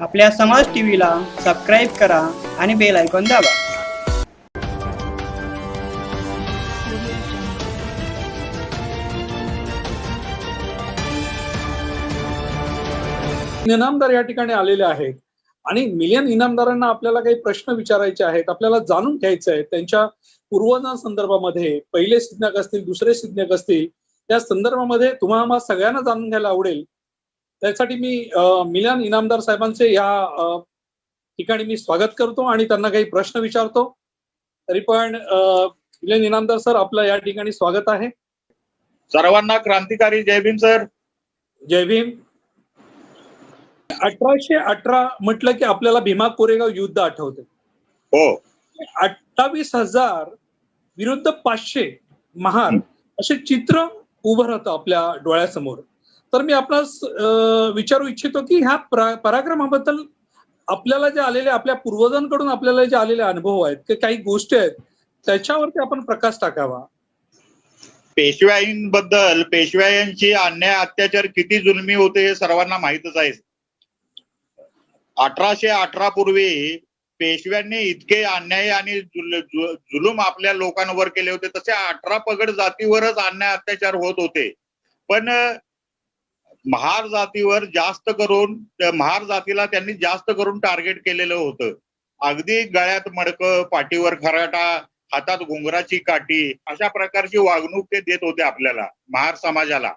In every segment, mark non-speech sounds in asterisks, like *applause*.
आपल्या समाज टीव्हीला सबस्क्राईब करा आणि बेल आयकॉन दाबा. इनामदार या ठिकाणी आलेले आहेत. आणि मिलियन इनामदारांना आपल्याला काही प्रश्न विचारायचे आहेत आपल्याला जाणून घ्यायचे आहेत त्यांच्या पूर्वजांसंदर्भामध्ये पहिले सिज्ञक असतील दुसरे सिज्ञक असतील त्या संदर्भामध्ये तुम्हाला सगळ्यांना जाणून घ्यायला आवडेल. त्यासाठी मी अं, मिलियन इनामदार साहेबांचे या ठिकाणी मी स्वागत करतो आणि त्यांना काही प्रश्न विचारतो. तरी पण अं, मिलियन इनामदार सर आपलं या ठिकाणी स्वागत आहे. सर्वांना क्रांतिकारी जय भीम सर. जय भीम. अठराशे अठरा म्हटलं की आपल्याला भीमा कोरेगाव युद्ध आठवते. हो. अठ्ठावीस हजार विरुद्ध पाचशे महार असे चित्र उभं राहतं आपल्या डोळ्यासमोर. तर मी आपणास विचारू इच्छितो की ह्या पराक्रमाबद्दल आपल्याला जे आलेले आपल्या पूर्वजांकडून आपल्याला जे आलेले अनुभव आहेत की काही गोष्टी आहेत त्याच्यावरती आपण प्रकाश टाकावा. पेशव्यांबद्दल पेशव्यांची अन्याय अत्याचार किती जुलमी होते हे सर्वांना माहीतच आहे. अठराशे अठरा पूर्वी पेशव्यांनी इतके अन्याय आणि जुलूम आपल्या लोकांवर केले होते. तसे अठरा पगड जातीवरच अन्याय अत्याचार होत होते. पण महार जातीवर जास्त करून महार जातीला त्यांनी जास्त करून टार्गेट केलेलं होतं. अगदी गळ्यात मडकं पाठीवर खराटा हातात घुंगराची काठी अशा प्रकारची वागणूक ते देत होते आपल्याला महार समाजाला.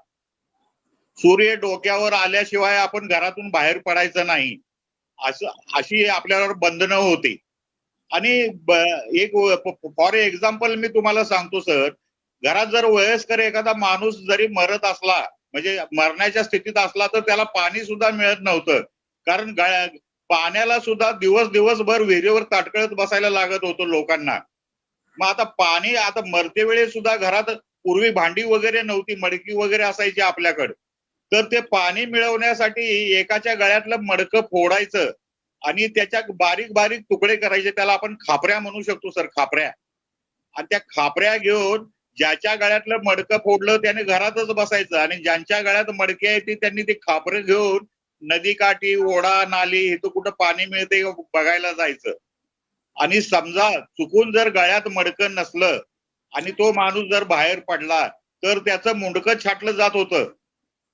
सूर्य डोक्यावर आल्याशिवाय आपण घरातून बाहेर पडायचं नाही. असं अशी आपल्यावर बंधनं होती. आणि एक फॉर एक्झाम्पल मी तुम्हाला सांगतो सर. घरात जर वयस्कर एखादा माणूस जरी मरत असला म्हणजे मरण्याच्या स्थितीत असला तर त्याला पाणी सुद्धा मिळत नव्हतं. कारण पाण्याला सुद्धा दिवस दिवसभर विहिरीवर ताटकळत बसायला लागत होतं लोकांना. मग आता पाणी आता मरते वेळेस सुद्धा घरात पूर्वी भांडी वगैरे नव्हती मडकी वगैरे असायची आपल्याकडे. तर ते पाणी मिळवण्यासाठी एकाच्या गळ्यातलं मडकं फोडायचं आणि त्याच्या बारीक बारीक तुकडे करायचे. त्याला आपण खापऱ्या म्हणू शकतो सर खापऱ्या. आणि त्या खापऱ्या घेऊन ज्याच्या गळ्यातलं मडकं फोडलं त्याने घरातच बसायचं. आणि ज्यांच्या गळ्यात मडके आहे ती त्यांनी ते खाबरं घेऊन नदी काठी ओढा नाली इथं कुठं पाणी मिळते बघायला जायचं. आणि समजा चुकून जर गळ्यात मडकं नसलं आणि तो माणूस जर बाहेर पडला तर त्याचं मुंडकं छाटलं जात होतं.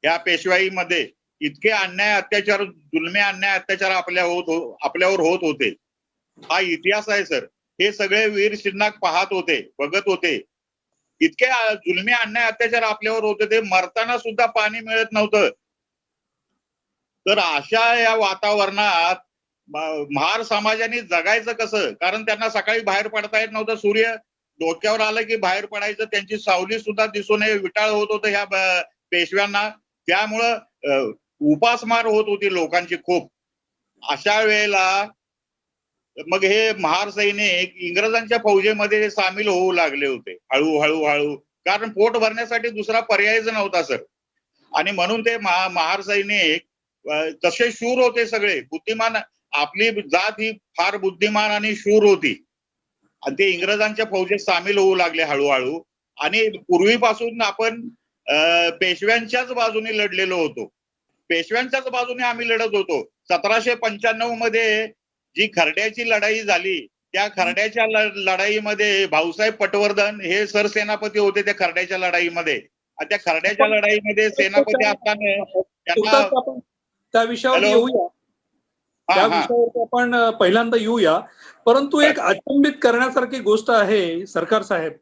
या पेशवाईमध्ये इतके अन्याय अत्याचार जुलमे अन्याय अत्याचार आपल्या होत हो, आपल्यावर होत होते. हा इतिहास आहे सर. हे सगळे वीर शिन्नाक पाहत होते बघत होते. इतके जुलमी अन्याय अत्याचार आपल्यावर होते ते मरताना सुद्धा पाणी मिळत नव्हतं. तर अशा या वातावरणात महार समाजाने जगायचं कसं? कारण त्यांना सकाळी बाहेर पडता येत नव्हतं. सूर्य डोक्यावर आलं की बाहेर पडायचं. त्यांची सावली सुद्धा दिसून नये विटाळ होत होतं ह्या पेशव्यांना. त्यामुळं उपासमार होत होती लोकांची खूप. अशा वेळेला मग हे महार सैनिक इंग्रजांच्या फौजेमध्ये सामील होऊ लागले होते. हळू हळू हळू. कारण पोट भरण्यासाठी दुसरा पर्यायच नव्हता सर. आणि म्हणून ते महा महार सैनिक तसे शूर होते सगळे. बुद्धिमान आपली जात ही फार बुद्धिमान आणि शूर होती. आणि ते इंग्रजांच्या फौजेत सामील होऊ लागले हळूहळू. आणि पूर्वीपासून आपण पेशव्यांच्याच बाजूने लढलेलो होतो. पेशव्यांच्याच बाजूने आम्ही लढत होतो. सतराशे पंच्याण्णवमध्ये जी खरड्याची लढाई झाली त्या खरड्याच्या लढाईमध्ये भाऊसाहेब पटवर्धन हे सरसेनापती होते त्या खरड्याच्या लढाईमध्ये त्या खरड्याच्या लढाईमध्ये सेनापती असताना त्यांना त्या विषयावर? येऊया त्या. विषयावर आपण पहिल्यांदा येऊया परंतु एक अचंबित करण्यासारखी गोष्ट आहे सरकार साहेब.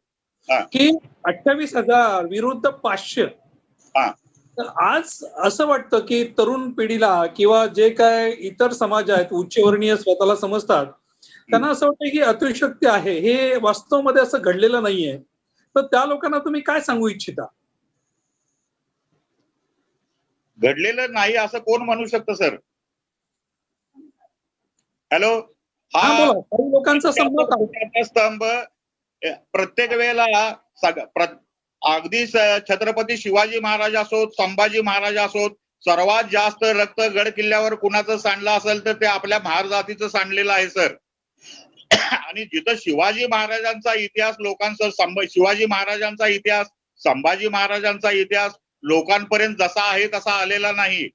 की अठ्ठावीस हजार विरुद्ध पाचशे. तर आज असं वाटतं की तरुण पिढीला किंवा जे काय इतर समाज आहेत उच्चवर्णीय स्वतःला समजतात त्यांना असं वाटतं की अतिशक्ती आहे. हे वास्तवमध्ये असं घडलेलं नाहीये. तर त्या लोकांना तुम्ही काय सांगू इच्छिता? घडलेलं नाही असं कोण म्हणू शकतं सर? हॅलो? हा. लोकांचं स्तंभ प्रत्येक वेळेला अगदी छत्रपती शिवाजी महाराज असोत संभाजी महाराज असोत सर्वात जास्त रक्त गड किल्ल्यावर कुणाचं सांडलं असेल तर ते आपल्या महार जातीचं सांडलेलं आहे सर. *clears throat* आणि जिथं शिवाजी महाराजांचा इतिहास लोकांचा संभ- शिवाजी महाराजांचा इतिहास संभाजी महाराजांचा इतिहास लोकांपर्यंत जसा आहे तसा आलेला नाही.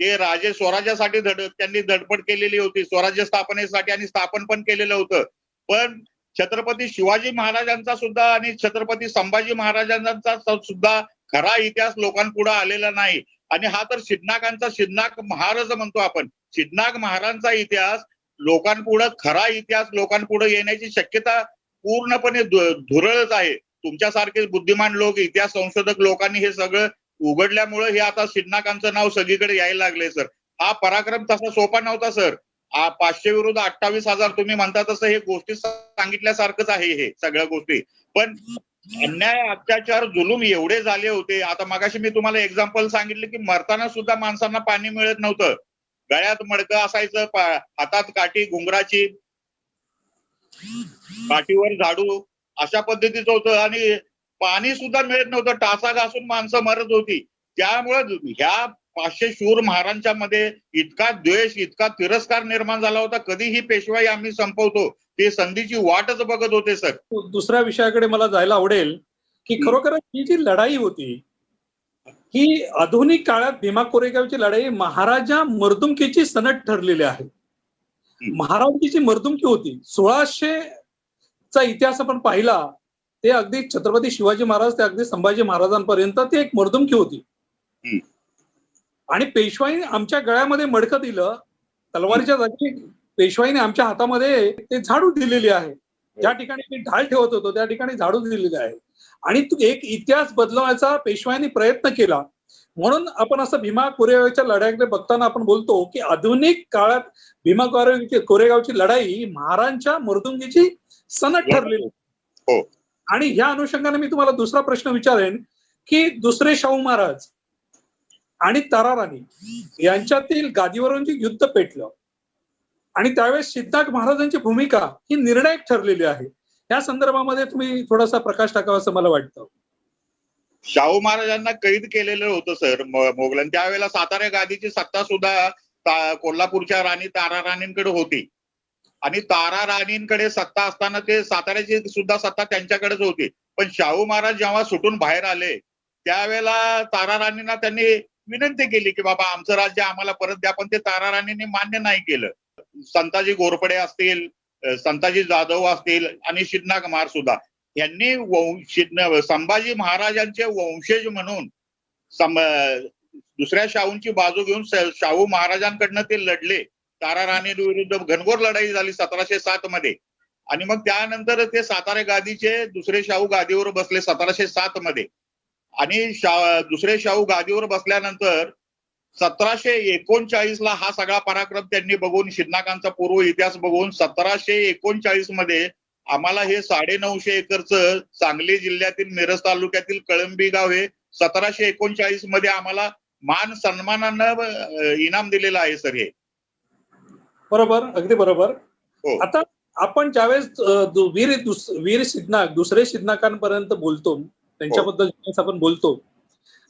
ते राजे स्वराज्यासाठी धड त्यांनी धडपड केलेली होती स्वराज्य स्थापनेसाठी आणि स्थापन पण केलेलं होतं. पण छत्रपती शिवाजी महाराजांचा सुद्धा आणि छत्रपती संभाजी महाराजांचा सुद्धा खरा इतिहास लोकांपुढे आलेला नाही. आणि हा तर शिडनाकांचा शिडनाक महाराज म्हणतो आपण. शिडनाक महाराजांचा इतिहास लोकांपुढे खरा इतिहास लोकांपुढे येण्याची शक्यता पूर्णपणे धुरळच आहे. तुमच्यासारखे बुद्धिमान लोक इतिहास संशोधक लोकांनी हे सगळं उघडल्यामुळे हे आता शिडनाकांचं नाव सगळीकडे यायला लागले सर. हा पराक्रम तसा सोपा नव्हता सर. पाचशे विरुद्ध अठ्ठावीस हजार तुम्ही म्हणता तसं हे गोष्टी सांगितल्यासारखंच आहे हे सगळ्या गोष्टी. पण अन्याय अत्याचार जुलूम एवढे झाले होते. आता मगाशी मी तुम्हाला एक्झाम्पल सांगितलं की मरताना सुद्धा माणसांना पाणी मिळत नव्हतं. गळ्यात मडकं असायचं हातात काठी घुंगराची काठीवर झाडू अशा पद्धतीचं होतं. आणि पाणी सुद्धा मिळत नव्हतं. टासा घासून माणसं मरत होती. त्यामुळे ह्या पाचशे शूर महाराजांच्या मध्ये इतका द्वेष इतका तिरस्कार निर्माण झाला होता कधी ही पेशवाई आम्ही संपवतो. ते संधीची वाटच बघत होते सर. दुसऱ्या विषयाकडे मला जायला आवडेल की. खरोखर ही जी लढाई होती ही आधुनिक काळात भीमा कोरेगावची लढाई महाराजा मर्दुमकीची सनद ठरलेली आहे. महाराजांची मर्दुमकी होती. सोळाशे चा इतिहास आपण पाहिला ते अगदी छत्रपती शिवाजी महाराज ते अगदी संभाजी महाराजांपर्यंत ती एक मर्दुमकी होती. आणि पेशवाईने आमच्या गळ्यामध्ये मडकं दिलं तलवारीच्या जागी पेशवाईने आमच्या हातामध्ये ते झाडू दिलेली आहे. ज्या ठिकाणी मी ढाल ठेवत होतो त्या ठिकाणी झाडू दिलेले आहे. आणि तू एक इतिहास बदलवायचा पेशवाईने प्रयत्न केला. म्हणून आपण असं भीमा कोरेगावच्या लढाईकडे बघताना आपण बोलतो की आधुनिक काळात भीमा कोरे कोरेगावची लढाई महाराजांच्या मृदुंगीची सनद ठरलेली. हो. आणि ह्या अनुषंगाने मी तुम्हाला दुसरा प्रश्न विचारेन की दुसरे शाहू महाराज आणि तारा यांच्यातील गादीवरून जे युद्ध पेटलं आणि त्यावेळेस सिद्धार्थ महाराजांची भूमिका ही निर्णायक ठरलेली आहे. या संदर्भामध्ये तुम्ही थोडासा प्रकाश टाकावा असं मला वाटतं. शाहू महाराजांना कैद केलेलं होतं सर मोगलन. त्यावेळेला सातारा गादीची सत्ता सुद्धा कोल्हापूरच्या राणी तारा राणींकडे होती. आणि तारा राणींकडे सत्ता असताना ते साताऱ्याची सुद्धा सत्ता त्यांच्याकडेच होती. पण शाहू महाराज जेव्हा सुटून बाहेर आले त्यावेळेला तारा राणींना त्यांनी विनंती केली की बाबा आमचं राज्य आम्हाला परत द्या पण ते तारा राणींनी मान्य नाही केलं. संताजी घोरपडे असतील संताजी जाधव असतील आणि शिदना कुमार सुद्धा. यांनी संभाजी महाराजांचे वंशज म्हणून दुसऱ्या शाहूंची बाजू घेऊन शाहू महाराजांकडनं ते लढले. तारा राणी विरुद्ध घनघोर लढाई झाली सतराशे सात मध्ये. आणि मग त्यानंतर ते सातारा गादीचे दुसरे शाहू गादीवर बसले सतराशे सात मध्ये. आणि शा दुसरे शाहू गादीवर बसल्यानंतर सतराशे एकोणचाळीस ला हा सगळा पराक्रम त्यांनी बघून शिदनाकांचा पूर्व इतिहास बघून सतराशे एकोणचाळीसमध्ये आम्हाला हे साडे नऊशे एकरचं सांगली जिल्ह्यातील मिरज तालुक्यातील कळंबी गाव हे सतराशे एकोणचाळीसमध्ये आम्हाला मान सन्मानानं इनाम दिलेलं आहे सर हे बरोबर अगदी बरोबर हो. आता आपण ज्यावेळेस वीर वीर सिद्धनाक दुसरे सिद्धनाकांपर्यंत बोलतो त्यांच्याबद्दल ज्यावेळेस आपण बोलतो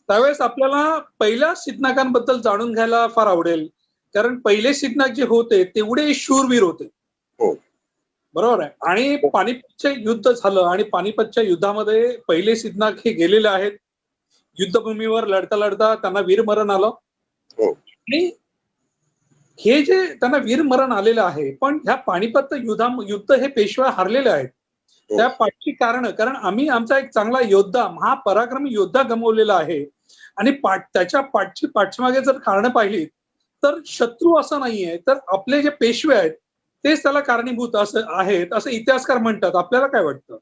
त्यावेळेस आपल्याला पहिल्या सिद्धनाकांबद्दल जाणून घ्यायला फार आवडेल कारण पहिले सिद्धनाक जे होते तेवढे शूरवीर होते हो. बरोबर आहे आणि पानिपतचे युद्ध झालं आणि पानिपतच्या युद्धामध्ये पहिले सिद्धनाक हे गेलेले आहेत युद्धभूमीवर लढता लढता त्यांना वीरमरण आलं हो. आणि हे जे त्यांना वीरमरण आलेलं आहे पण ह्या पानिपत युद्धा युद्ध हे पेशवा हारलेले आहेत. त्या पाठची कारण कारण आम्ही आमचा एक चांगला योद्धा महापराक्रमी योद्धा गमावलेला आहे. आणि पाठ त्याच्या पाठची पाठीमागे जर कारण पाहिली तर शत्रू असं नाहीये. तर आपले जे पेशवे आहेत तेच त्याला कारणीभूत असं आहेत असं इतिहासकार म्हणतात. आपल्याला काय वाटतं?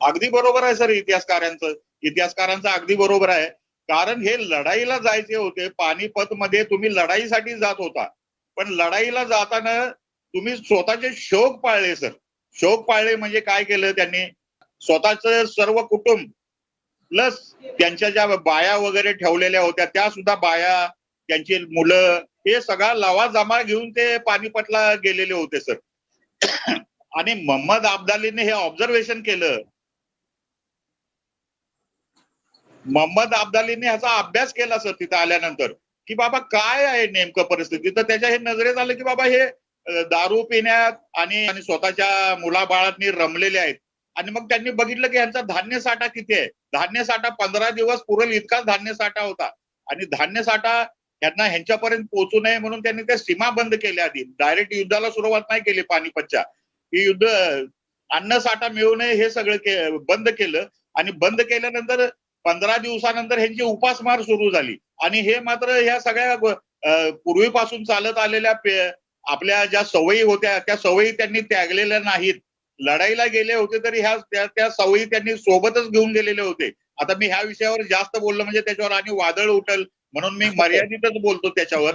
अगदी बरोबर आहे सर इतिहासकारांचं. इतिहासकारांचं अगदी बरोबर आहे. कारण हे लढाईला जायचे होते. पानिपत मध्ये तुम्ही लढाईसाठी जात होता. पण लढाईला जाताना तुम्ही स्वतःचे शोक पाळले सर. शोक पाळले म्हणजे काय केलं त्यांनी? स्वतःच सर्व कुटुंब प्लस त्यांच्या ज्या बाया वगैरे ठेवलेल्या होत्या त्या सुद्धा बाया त्यांची मुलं हे सगळा लावा जमा घेऊन ते पानिपतला गेलेले होते सर *clears throat* आणि मोहम्मद अब्दालीने हे ऑब्झर्वेशन केलं. मोहम्मद अब्दालीने ह्याचा अभ्यास केला सर तिथं आल्यानंतर. की बाबा काय आहे नेमकं परिस्थिती? तर त्याच्या हे नजरेत आलं की बाबा हे दारू पिण्यात आणि आणि स्वतःच्या मुलाबाळांनी रमलेले आहेत. आणि मग त्यांनी बघितलं की यांचा धान्य साठा किती आहे? धान्य साठा पंधरा दिवस पुरेल इतकाच धान्य साठा होता. आणि धान्य साठा यांना ह्यांच्यापर्यंत पोहोचू नये म्हणून त्यांनी त्या सीमा बंद केल्या आधी. डायरेक्ट युद्धाला सुरुवात नाही केली पानिपतच्या. ही युद्ध अन्न साठा मिळू नये हे सगळं के- बंद केलं. आणि बंद केल्यानंतर पंधरा दिवसानंतर ह्यांची उपासमार सुरू झाली. आणि हे मात्र ह्या सगळ्या पूर्वीपासून चालत आलेल्या आपल्या ज्या सवयी होत्या त्या सवयी त्यांनी त्यागलेल्या नाहीत. लढाईला गेले होते तरी ह्या त्या त्या सवयी त्यांनी सोबतच घेऊन गेलेले होते. आता मी ह्या विषयावर जास्त बोललो म्हणजे त्याच्यावर आणि वादळ उठल म्हणून मी मर्यादितच बोलतो त्याच्यावर.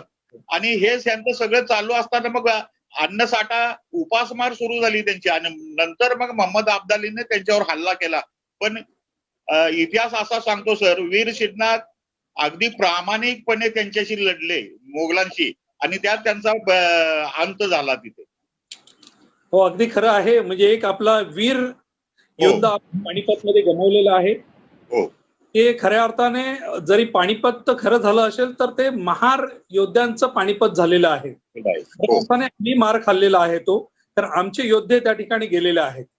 आणि हे त्यांचं सगळं चालू असताना मग अन्नसाठा उपासमार सुरू झाली त्यांची आणि नंतर मग मोहम्मद अब्दालीने त्यांच्यावर हल्ला केला. पण इतिहास असा सांगतो सर वीर सिद्धनाथ अगदी प्रामाणिकपणे त्यांच्याशी लढले मोगलांशी. आणि त्यात त्यांचा अंत झाला तिथे. हो अगदी खरं आहे. म्हणजे एक आपला वीर योद्धा पानिपत मध्ये गमावलेला आहे. हो. ते खऱ्या अर्थाने जरी पानिपत खरं झालं असेल तर ते महार योद्ध्यांचं पानिपत झालेलं आहे. खऱ्या हो अर्थाने आम्ही मार खाल्लेला आहे तो. तर आमचे योद्धे त्या ठिकाणी गेलेले आहेत. हो.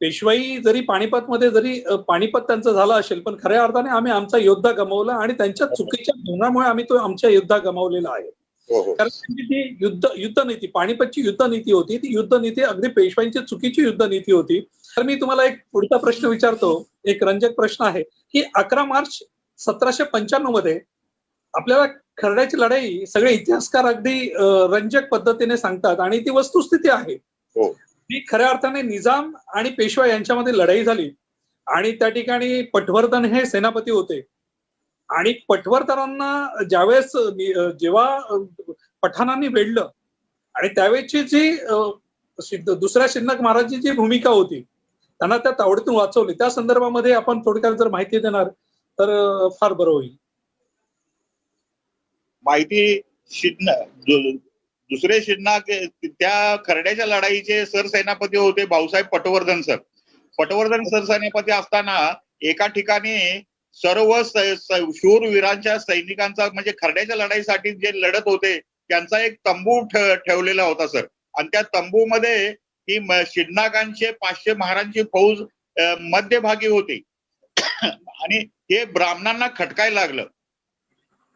पेशवाई जरी पानिपत मध्ये जरी अ, पानिपत त्यांचं झालं असेल पण खऱ्या अर्थाने आम्ही आमचा योद्धा गमावला आणि त्यांच्या चुकीच्या धोरणामुळे आम्ही तो आमच्या योद्धा गमावलेला आहे. हो हो. कारण त्यांची ती युद्ध युद्धनीती पानिपतची युद्धनीती होती ती युद्धनीती अगदी पेशवाईंची चुकीची युद्धनीती होती. तर मी तुम्हाला एक पुढचा प्रश्न विचारतो एक रंजक प्रश्न आहे की अकरा मार्च सतराशे पंच्याण्णवमध्ये आपल्याला खरड्याची लढाई सगळे इतिहासकार अगदी रंजक पद्धतीने सांगतात आणि ती वस्तुस्थिती आहे. ही खऱ्या अर्थाने निजाम आणि पेशवा यांच्यामध्ये लढाई झाली. आणि त्या ठिकाणी पटवर्धन हे सेनापती होते. आणि पटवर्धनांना ज्यावेळेस जेव्हा पठाणांनी वेढलं आणि त्यावेळेची जी सिद्ध- दुसऱ्या शिन्नक महाराजची जी भूमिका होती त्यांना त्या तावडीतून वाचवली. त्या संदर्भामध्ये आपण थोडक्यात जर माहिती देणार तर फार बरं होईल. माहिती शिडना दुसरे शिन्ना त्या खरड्याच्या लढाईचे सरसेनापती होते भाऊसाहेब पटवर्धन सर. पटवर्धन सरसेनापती असताना एका ठिकाणी सर्व शूरवीरांच्या सैनिकांचा म्हणजे खरड्याच्या लढाईसाठी जे लढत होते त्यांचा एक तंबू ठेवलेला होता सर. आणि त्या तंबूमध्ये ही शिडनाकांचे पाचशे महारांची फौज मध्यभागी होती. आणि हे ब्राह्मणांना खटकायला लागलं.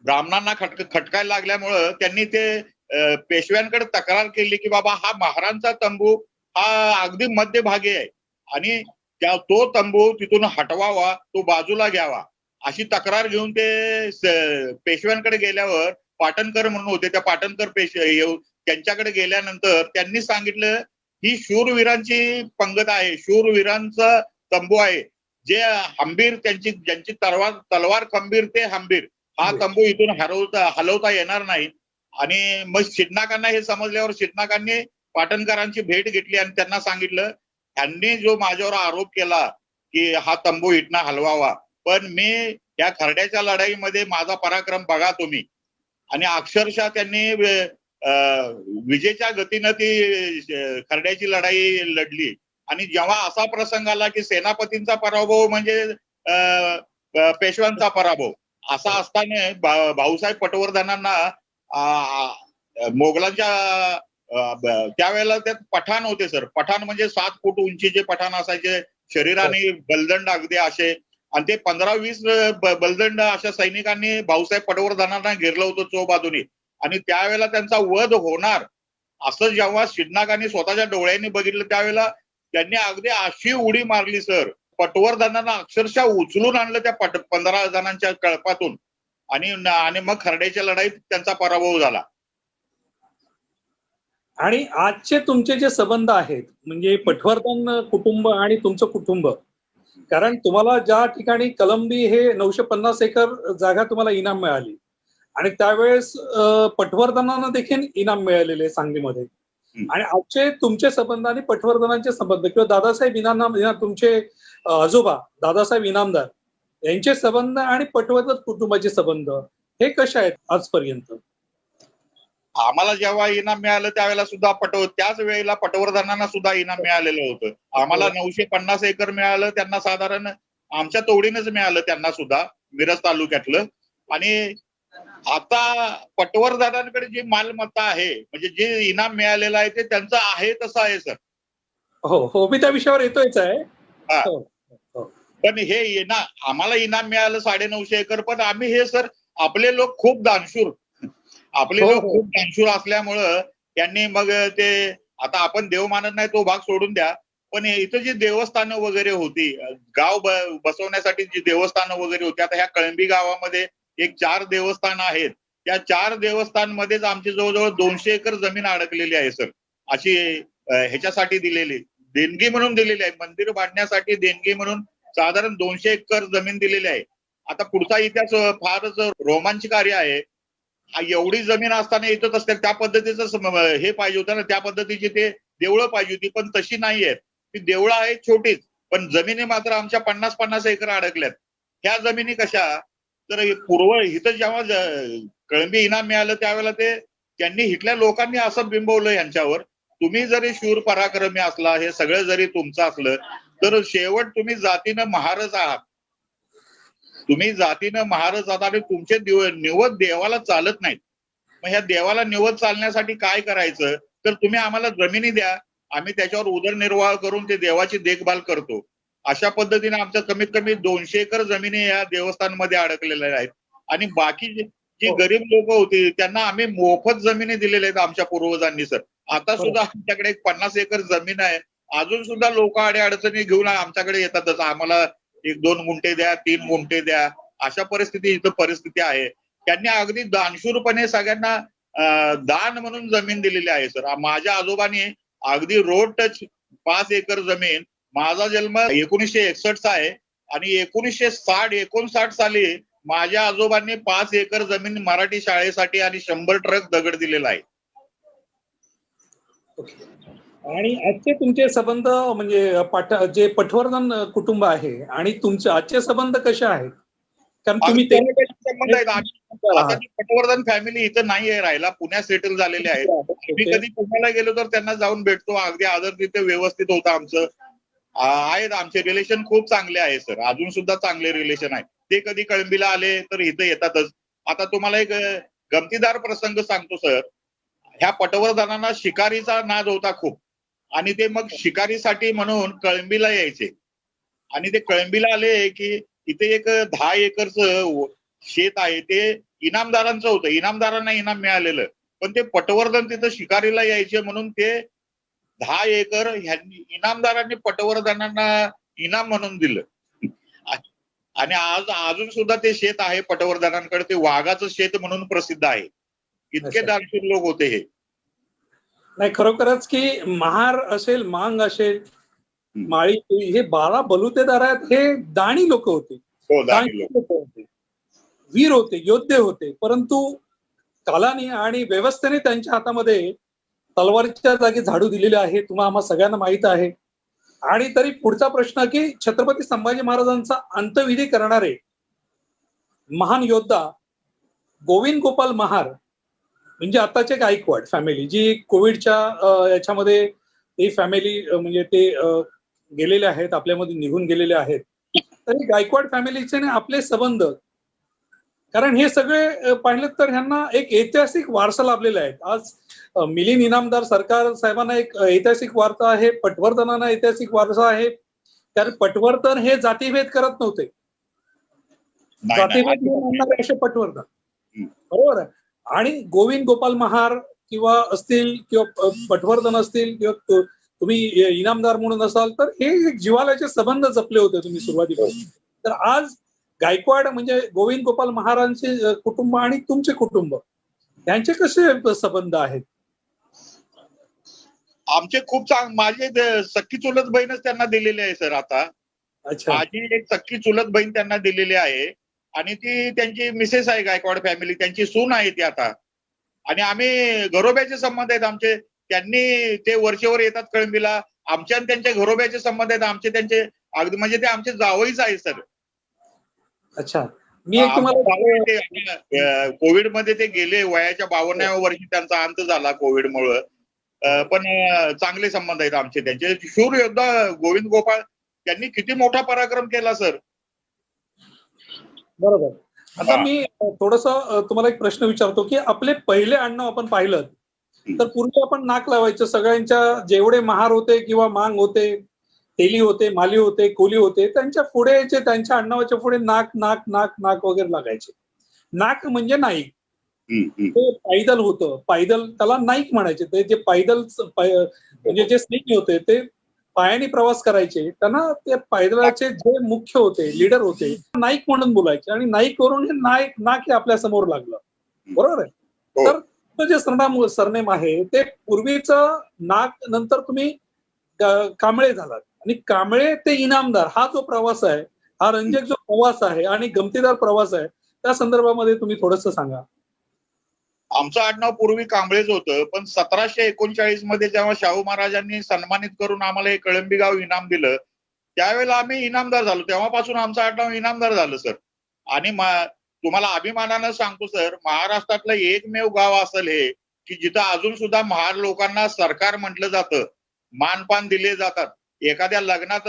ब्राह्मणांना खटक खटकायला लागल्यामुळं त्यांनी ते पेशव्यांकडे तक्रार केली की बाबा हा महारांचा तंबू हा अगदी मध्यभागी आहे. आणि त्या तो तंबू तिथून हटवावा तो बाजूला घ्यावा. अशी तक्रार घेऊन ते पेशव्यांकडे गेल्यावर पाटणकर म्हणून होते त्या पाटणकर पेश येऊ त्यांच्याकडे गेल्यानंतर त्यांनी सांगितलं ही शूरवीरांची पंगत आहे. शूरवीरांचा तंबू आहे. जे हंबीर त्यांची ज्यांची तलवार तलवार खंबीर ते हंबीर. हा. तंबू इथून हरवता हलवता येणार नाही. आणि मग शिटनाकांना हे समजल्यावर शिटनाकांनी पाटणकरांची भेट घेतली आणि त्यांना सांगितलं त्यांनी जो माझ्यावर आरोप केला की हा तंबू इथनं हलवावा पण मी या खरड्याच्या लढाईमध्ये माझा पराक्रम बघा तुम्ही. आणि अक्षरशः त्यांनी विजेच्या गतीनं ती खरड्याची लढाई लढली. आणि जेव्हा असा प्रसंग आला की सेनापतींचा पराभव म्हणजे पेशव्यांचा पराभव असा असताना भाऊसाहेब पटवर्धनांना मोगलांच्या त्यावेळेला त्यात पठाण होते सर. पठाण म्हणजे सात फूट उंचीचे पठाण असायचे शरीराने बलदंड अगदी असे. आणि ते पंधरा वीस बलदंड अशा सैनिकांनी भाऊसाहेब पटवर्धनांना घेरलं होतं चो बाजूनी. आणि त्यावेळेला त्यांचा वध होणार असं जेव्हा शिडनाकांनी स्वतःच्या डोळ्यांनी बघितलं त्यावेळेला त्यांनी अगदी अशी उडी मारली सर. पटवर्धनांना अक्षरशः उचलून आणलं त्या पट पंधरा जणांच्या कळपातून. आणि आणि मग खरड्याच्या लढाईत त्यांचा पराभव झाला आणि आजचे तुमचे जे संबंध आहेत म्हणजे पटवर्धन कुटुंब आणि तुमचं कुटुंब कारण तुम्हाला ज्या ठिकाणी कलंबी हे नऊशे पन्नास एकर जागा तुम्हाला इनाम मिळाली आणि त्यावेळेस पटवर्धनांना देखील इनाम मिळालेले सांगलीमध्ये. आणि आजचे तुमचे संबंध आणि पटवर्धनांचे संबंध किंवा दादासाहेब इनाम इना- तुमचे आजोबा दादासाहेब इनामदार यांचे संबंध आणि पटवर्धन कुटुंबाचे संबंध हे कसे आहेत आजपर्यंत? आम्हाला जेव्हा इनाम मिळालं त्यावेळेला सुद्धा पट त्याच वेळेला पटवर्धनांना सुद्धा इनाम मिळालेलं होतं. आम्हाला नऊशे पन्नास एकर मिळालं त्यांना साधारण आमच्या तोडीनच मिळालं त्यांना सुद्धा मिरज तालुक्यातलं. आणि आता पटवर्धनांकडे जी मालमत्ता आहे म्हणजे जे इनाम मिळालेलं आहे ते त्यांचं आहे तसं आहे सर. हो हो मी त्या विषयावर येतोयच आहे. पण हे इना आम्हाला इनाम मिळालं साडे नऊशे एकर पण आम्ही हे सर आपले लोक खूप दानशूर. आपले हो, लोक हो. खूप दानशूर असल्यामुळं त्यांनी मग ते आता आपण देव मानत नाही तो भाग सोडून द्या पण इथं जी देवस्थानं वगैरे होती गाव बसवण्यासाठी जी देवस्थानं वगैरे होती आता ह्या कळंबी गावामध्ये एक चार देवस्थान आहेत. त्या चार देवस्थानमध्येच आमची जवळजवळ दोनशे एकर जमीन अडकलेली आहे सर. अशी ह्याच्यासाठी दिलेली देणगी म्हणून दिलेली आहे. मंदिर बांधण्यासाठी देणगी म्हणून साधारण दोनशे एकर जमीन दिलेली आहे. आता पुढचा इतिहास फारच रोमांचकारी आहे. एवढी जमीन असताना येतच असते त्या पद्धतीचं हे पाहिजे होतं ना त्या पद्धतीची ते देवळं पाहिजे होती पण तशी नाही आहेत. ती देवळं आहेत छोटीच पण जमिनी मात्र आमच्या पन्नास पन्नास एकर अडकल्यात. ह्या जमिनी कशा? तर पूर्व इथं जेव्हा कळंबी इनाम मिळालं त्यावेळेला ते त्यांनी इथल्या लोकांनी असं बिंबवलं यांच्यावर तुम्ही जरी शूर पराक्रमी असला हे सगळं जरी तुमचं असलं तर शेवट तुम्ही जातीनं महारच आहात. तुम्ही जातीनं महारच आहात आणि तुमचे दिव- निवद देवाला चालत नाहीत. मग ह्या देवाला निवद चालण्यासाठी काय करायचं? तर तुम्ही आम्हाला जमिनी द्या. आम्ही त्याच्यावर उदरनिर्वाह करून ते देवाची देखभाल करतो. अशा पद्धतीने आमच्या कमीत कमी दोनशे एकर जमिनी या देवस्थानमध्ये अडकलेल्या आहेत. आणि बाकी जी जी हो. गरीब लोक होती त्यांना आम्ही मोफत जमिनी दिलेल्या आहेत आमच्या पूर्वजांनी सर. आता सुद्धा आमच्याकडे एक पन्नास एकर जमीन आहे. अजून सुद्धा लोक आणि अडचणी घेऊन आमच्याकडे येतातच. आम्हाला एक दोन गुंठे द्या तीन गुंठे द्या. अशा परिस्थिती इथं परिस्थिती आहे. त्यांनी अगदी दानशूरपणे सगळ्यांना दान म्हणून जमीन दिलेली आहे सर. माझ्या आजोबांनी अगदी रोड टच पाच एकर जमीन माझा जन्म एकोणीसशे एकसष्टचा आहे आणि एकोणीसशे साठ एकोणसाठ साली माझ्या आजोबांनी पाच एकर जमीन मराठी शाळेसाठी आणि शंभर ट्रक दगड दिलेला आहे. आणि आजचे तुमचे संबंध म्हणजे पाठ जे पटवर्धन कुटुंब आहे आणि तुमचे आजचे संबंध कसे आहेत? कारण तुम्ही ते आमचे संबंध आहेत. आम्ही- आता पटवर्धन फॅमिली इथं नाही आहे राहायला पुण्यात सेटल झालेले आहेत. आम्ही कधी पुण्याला गेलो तर त्यांना जाऊन भेटतो. अगदी आदर तिथे व्यवस्थित होतं आमचं. आहेत आमचे रिलेशन खूप चांगले आहे सर अजून सुद्धा चांगले रिलेशन आहे ते कधी कळंबीला आले तर इथं येतातच. आता तुम्हाला एक गमतीदार प्रसंग सांगतो सर ह्या पटवर्धनांना शिकारीचा नाद होता खूप. आणि ते मग शिकारीसाठी म्हणून कळंबीला यायचे. आणि ते कळंबीला आले की इथे एक दहा एकरच शेत आहे ते इनामदारांचं होतं. इनामदारांना इनाम मिळालेलं. पण ते पटवर्धन तिथं शिकारीला यायचे म्हणून ते दहा एकर ह्यांनी इनामदारांनी पटवर्धनांना इनाम म्हणून दिलं. आणि आज अजून सुद्धा ते शेत आहे पटवर्धनांकडे. ते वाघाचं शेत म्हणून प्रसिद्ध आहे. इतके. दानशूर लोक होते हे. नाही खरोखरच की महार असेल मांग असेल माळी हे बारा बलुतेदार आहेत हे दाणी लोक होते. हो दाणी लोक. होते. वीर होते योद्धे होते परंतु कालाने आणि व्यवस्थेने त्यांच्या हातामध्ये तलवारीच्या जागी झाडू दिलेले आहे तुम्हाला आम्हा सगळ्यांना माहीत आहे. आणि तरी पुढचा प्रश्न की छत्रपती संभाजी महाराजांचा अंतविधी करणारे महान योद्धा गोविंद गोपाल महार म्हणजे आताचे गायकवाड फॅमिली जी कोविडच्या याच्यामध्ये ही फॅमिली म्हणजे ते गेलेले आहेत आपल्यामध्ये निघून गेलेले आहेत. तरी गायकवाड फॅमिलीचे ना आपले संबंध. कारण हे सगळे पाहिलं तर ह्यांना एक ऐतिहासिक वारसा लाभलेला आहे. आज मिलिंद इनामदार सरकार साहेबांना एक ऐतिहासिक वारसा आहे पटवर्धनांना ऐतिहासिक वारसा आहे. कारण पटवर्धन हे जातीभेद करत नव्हते. जातीभेद असे पटवर्धन. बरोबर आहे? आणि गोविंद गोपाल महार किंवा असतील किंवा पटवर्धन असतील किंवा तुम्ही इनामदार म्हणून असाल तर हे एक जिव्हाळ्याचे संबंध जपले होते तुम्ही सुरुवातीपासून. तर आज गायकवाड म्हणजे गोविंद गोपाल महाराजांचे कुटुंब आणि तुमचे कुटुंब यांचे कसे संबंध आहेत? आमचे खूप चांग माझे सख्खी चुलत बहीणच त्यांना दिलेली आहे सर आता. माझी एक सख्खी चुलत बहीण त्यांना दिलेली आहे. आणि ती त्यांची मिसेस आहे गायकवाड फॅमिली त्यांची सून आहे ती आता. आणि आम्ही घरोब्याचे संबंध आहेत आमचे. त्यांनी ते वर्षेवर येतात कळंबीला. आमच्या आणि त्यांच्या घरोब्याचे संबंध आहेत. आमचे त्यांचे अगदी म्हणजे ते आमचे जावईच आहे सर. अच्छा. मी कोविडमध्ये ते गेले. वयाच्या बावन्नाव्या वर्षी त्यांचा अंत झाला कोविडमुळं. अं, पण चांगले संबंध आहेत आमचे. त्यांचे शूर योद्धा गोविंद गोपाळ त्यांनी किती मोठा पराक्रम केला सर. बरोबर. आता. मी थोडस तुम्हाला एक प्रश्न विचारतो की आपले पहिले अण्ण आपण पाहिलं तर पूर्वी आपण नाक लावायचं सगळ्यांच्या जेवढे महार होते किंवा मांग होते तेली होते माली होते कोली होते त्यांच्या पुढे जे त्यांच्या अण्णावाच्या पुढे नाक नाक नाक नाक वगैरे लागायचे. नाक म्हणजे नाईक. ते पायदल होतं. पायदल त्याला नाईक म्हणायचे. ते जे पायदल म्हणजे जे सैन्य होते ते पायाने प्रवास करायचे त्यांना ते पायदलाचे जे मुख्य होते लीडर होते नाईक म्हणून बोलायचे आणि नाईक वरून हे नाईक नाक हे आपल्यासमोर लागलं. बरोबर आहे? हो. तर जे सरनाम सरनेम आहे ते पूर्वीच नाक नंतर तुम्ही कांबळे झालात. आणि कांबळे ते इनामदार हा जो प्रवास आहे हा रंजक जो प्रवास आहे आणि गमतीदार प्रवास आहे त्या संदर्भामध्ये तुम्ही थोडस सांगा. आमचं आडनाव पूर्वी कांबळेच होतं पण सतराशे एकोणचाळीसमध्ये जेव्हा शाहू महाराजांनी सन्मानित करून आम्हाला हे कळंबी गाव इनाम दिलं त्यावेळेला आम्ही इनामदार झालो. तेव्हापासून आमचं आडनाव इनामदार झालं सर. आणि तुम्हाला अभिमानानं सांगतो सर महाराष्ट्रातलं एकमेव गाव असेल हे की जिथं अजून सुद्धा महार लोकांना सरकार म्हटलं जातं मानपान दिले जातात. एखाद्या लग्नात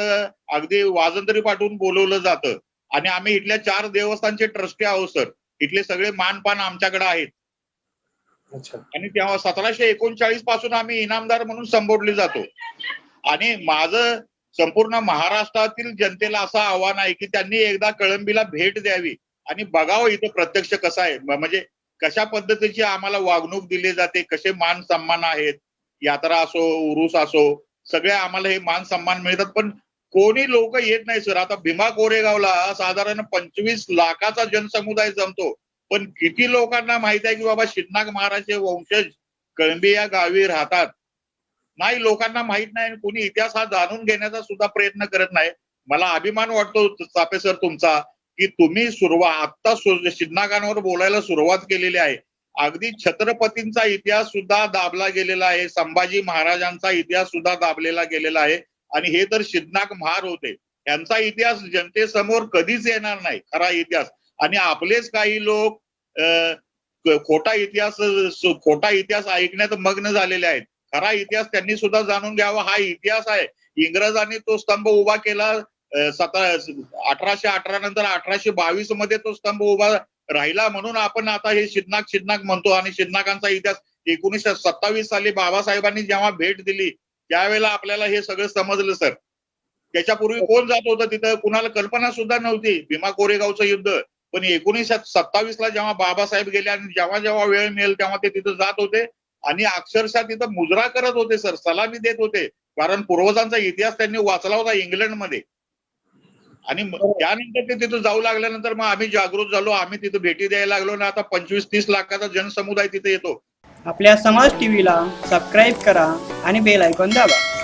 अगदी वाजंत्री पाठवून बोलवलं जातं. आणि आम्ही इथल्या चार देवस्थानचे ट्रस्टी आहोत सर. इथले सगळे मानपान आमच्याकडे आहेत. आणि तेव्हा सतराशे एकोणचाळीसपासून आम्ही इनामदार म्हणून संबोधले जातो. आणि माझं संपूर्ण महाराष्ट्रातील जनतेला असं आव्हान आहे की त्यांनी एकदा कळंबीला भेट द्यावी. आणि बघावं इथं प्रत्यक्ष कसं आहे. म्हणजे कशा पद्धतीची आम्हाला वागणूक दिली जाते कसे मान सन्मान आहेत यात्रा असो उरुस असो सगळे आम्हाला हे मान सन्मान मिळतात. पण कोणी लोक येत नाही सर. आता भीमा कोरेगावला साधारण पंचवीस लाखाचा जनसमुदाय जमतो. पण किती लोकांना माहीत आहे की बाबा शिवनाग महाराजचे वंशज कळंबी या गावी राहतात? नाही लोकांना माहीत नाही आणि कोणी इतिहास हा जाणून घेण्याचा सुद्धा प्रयत्न करत नाही. मला अभिमान वाटतो चापे सर तुमचा की तुम्ही सुरुवात आत्ता सु- बोलायला सुरुवात केलेली आहे. अगदी छत्रपतींचा इतिहास सुद्धा दाबला गेलेला आहे. संभाजी महाराजांचा इतिहास सुद्धा दाबलेला गेलेला आहे. आणि हे तर शिवनाग महार होते. यांचा इतिहास जनतेसमोर कधीच येणार नाही. खरा इतिहास. आणि आपलेच काही लोक खोटा इतिहास खोटा इतिहास ऐकण्यात मग्न झालेले आहेत. खरा इतिहास त्यांनी सुद्धा जाणून घ्यावा. हा इतिहास आहे. इंग्रजांनी तो स्तंभ उभा केला सतरा अठराशे अठरा नंतर अठराशे बावीसमध्ये तो स्तंभ उभा राहिला. म्हणून आपण आता हे शिदनाक शिदनाक म्हणतो. आणि शिदनाकांचा इतिहास एकोणीसशे सत्तावीस साली बाबासाहेबांनी जेव्हा भेट दिली त्यावेळेला आपल्याला हे सगळं समजलं सर. त्याच्यापूर्वी कोण जात होतं तिथं? कुणाला कल्पना सुद्धा नव्हती. भीमा कोरेगावचं युद्ध. पण एकोणीसशे सत्तावीस ला जेव्हा बाबासाहेब गेले आणि जेव्हा जेव्हा वेळ मिळेल तेव्हा ते तिथं जात होते. आणि अक्षरशः तिथं मुजरा करत होते सर. सलामी देत होते. कारण पूर्वजांचा इतिहास त्यांनी वाचला होता इंग्लंडमध्ये. आणि त्यानंतर ते तिथं जाऊ लागल्यानंतर मग आम्ही जागृत झालो. आम्ही तिथं भेटी द्यायला लागलो आणि आता पंचवीस तीस लाखाचा जनसमुदाय तिथे येतो. आपल्या समाज टीव्हीला सबस्क्राईब करा आणि बेल ऐकून दाबा.